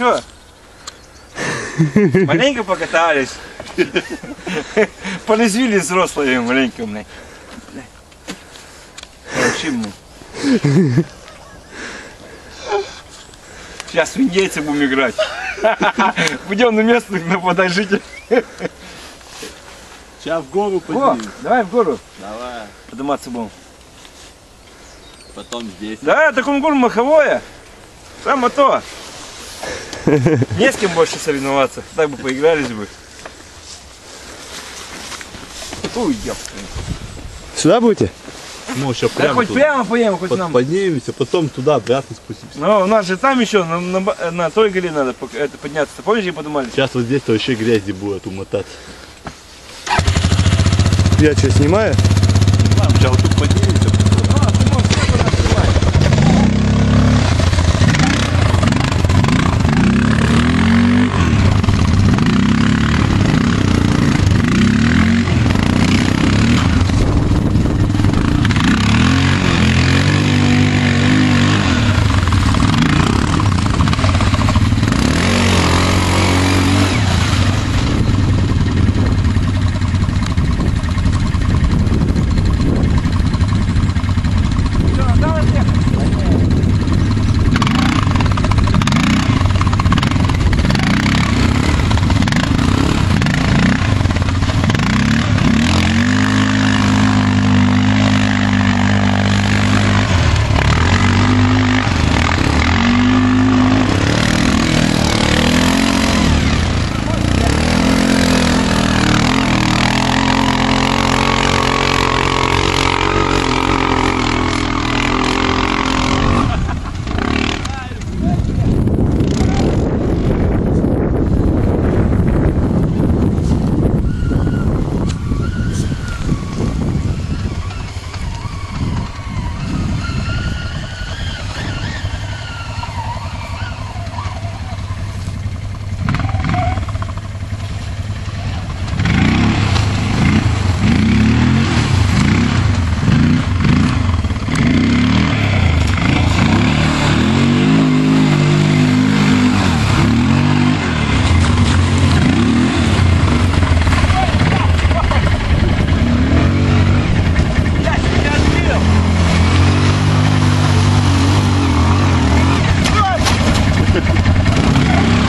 что? Маленько покатались. Полезвили взрослые маленько, блядь. Вообще, блядь. Сейчас в индейцы будем играть. Будем на местных нападать жителей. Сейчас в гору О, поднимем. давай в гору Давай. подниматься будем. Потом здесь. Да, так он гору маховое. Само то. Не с кем больше соревноваться. Так бы поигрались бы. Ой. Сюда будете? Ну, сейчас Да прямо хоть туда. прямо поем, хоть Под- нам. Поднимемся, потом туда обратно спустимся. Но у нас же там еще на, на, на той горе надо это, подняться. Помнишь, не поднимались? Сейчас вот здесь вообще грязи будет умотаться. Я что, снимаю? Вот тут поднимемся. Yeah.